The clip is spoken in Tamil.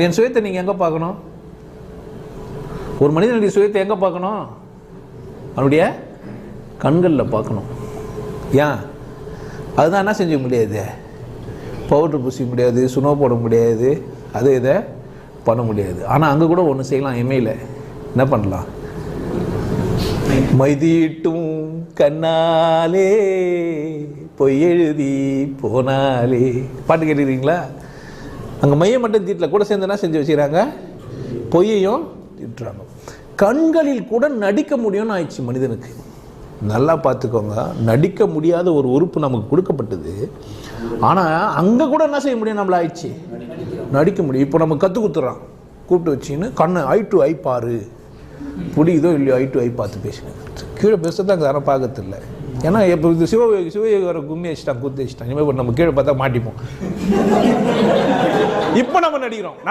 என் சுயத்தை நீங்கள் எங்கே பார்க்கணும்? ஒரு மனிதனுடைய சுயத்தை எங்கே பார்க்கணும்? அவனுடைய கண்களில் பார்க்கணும். ஏன்? அதுதான் என்ன செஞ்ச முடியாது? பவுடர் பூசிக்க முடியாது சுனோ போட முடியாது அது இதை பண்ண முடியாது. ஆனால் அங்கே கூட ஒன்று செய்யலாம் எம்ஐயில் என்ன பண்ணலாம்? மைதீட்டும் கண்ணாலே பொய் எழுதி போனாலே. பாட்டு கேட்டுக்கிறீங்களா? அங்கே மைய மட்டும் தீட்டல கூட சேர்ந்து என்ன செஞ்சு வச்சுக்கிறாங்க? பொய்யையும் தீட்டுறாங்க. கண்களில் கூட நடிக்க முடியும்னு ஆயிடுச்சு மனிதனுக்கு. நல்லா பார்த்துக்கோங்க. நடிக்க முடியாத ஒரு உறுப்பு நமக்கு கொடுக்கப்பட்டது. ஆனால் அங்கே கூட என்ன செய்ய முடியும் நம்மள ஆயிடுச்சு? நடிக்க முடியும். இப்போ நம்ம கற்றுக் கொடுத்துட்றான் கூப்பிட்டு வச்சின்னு கண்ணை ஐ டு ஐ பாரு. புடியுதோ இல்லையோ ஐ டு ஐ பார்த்து பேசுங்க. கீழே பேசுறது அங்கே தானே பார்க்கறதில்ல. ஏன்னா இப்போ இது சிவ சிவயோகரை கும்மி வச்சுட்டான் குத்து வச்சுட்டான் இனிமேல் நம்ம கீழே பார்த்தா மாட்டிப்போம். இப்போ நம்ம நடிக்கிறோம். நல்ல